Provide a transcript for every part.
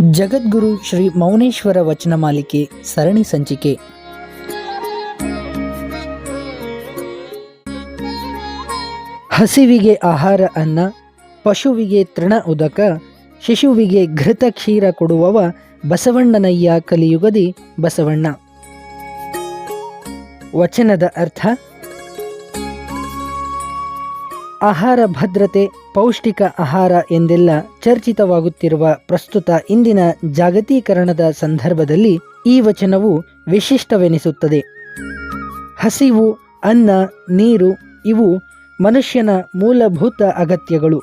ಜಗದ್ಗುರು ಶ್ರೀ ಮೌನೇಶ್ವರ ವಚನ ಮಾಲಿಕೆ ಸರಣಿ ಸಂಚಿಕೆ. ಹಸಿವಿಗೆ ಆಹಾರ ಅನ್ನ, ಪಶುವಿಗೆ ತೃಣ ಉದಕ, ಶಿಶುವಿಗೆ ಘೃತ ಕ್ಷೀರ ಕೊಡುವವ ಬಸವಣ್ಣನಯ್ಯ ಕಲಿಯುಗದಿ ಬಸವಣ್ಣ. ವಚನದ ಅರ್ಥ ಆಹಾರ ಭದ್ರತೆ, ಪೌಷ್ಟಿಕ ಆಹಾರ ಎಂದೆಲ್ಲ ಚರ್ಚಿತವಾಗುತ್ತಿರುವ ಪ್ರಸ್ತುತ ಇಂದಿನ ಜಾಗತೀಕರಣದ ಸಂದರ್ಭದಲ್ಲಿ ಈ ವಚನವು ವಿಶಿಷ್ಟವೆನಿಸುತ್ತದೆ. ಹಸಿವು, ಅನ್ನ, ನೀರು ಇವು ಮನುಷ್ಯನ ಮೂಲಭೂತ ಅಗತ್ಯಗಳು.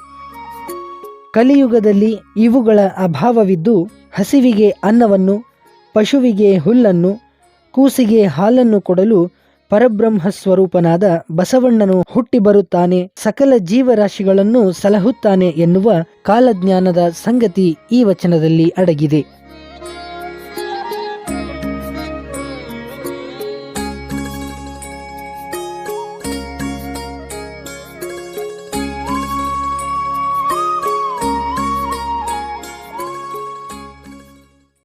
ಕಲಿಯುಗದಲ್ಲಿ ಇವುಗಳ ಅಭಾವವಿದ್ದು ಹಸಿವಿಗೆ ಅನ್ನವನ್ನು, ಪಶುವಿಗೆ ಹುಲ್ಲನ್ನು, ಕೂಸಿಗೆ ಹಾಲನ್ನು ಕೊಡಲು ಪರಬ್ರಹ್ಮ ಸ್ವರೂಪನಾದ ಬಸವಣ್ಣನು ಹುಟ್ಟಿ ಬರುತ್ತಾನೆ ಸಕಲ ಜೀವರಾಶಿಗಳನ್ನು ಸಲಹುತ್ತಾನೆ ಎನ್ನುವ ಕಾಲಜ್ಞಾನದ ಸಂಗತಿ ಈ ವಚನದಲ್ಲಿ ಅಡಗಿದೆ.